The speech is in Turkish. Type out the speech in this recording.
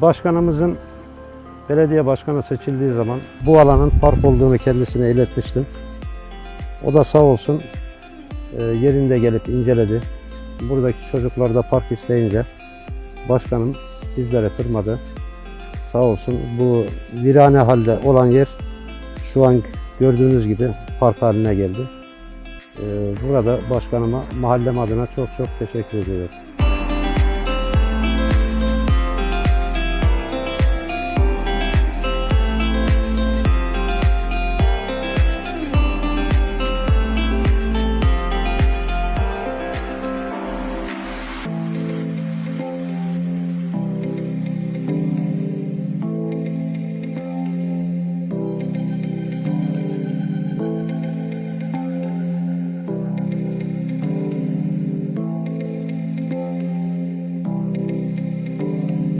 Başkanımızın belediye başkanı seçildiği zaman bu alanın park olduğunu kendisine iletmiştim. O da sağ olsun e, yerinde gelip inceledi. Buradaki çocuklar da park isteyince başkanım bizlere kırmadı. Sağ olsun bu virane halde olan yer şu an gördüğünüz gibi park haline geldi. E, burada başkanıma mahallem adına çok çok teşekkür ediyorum.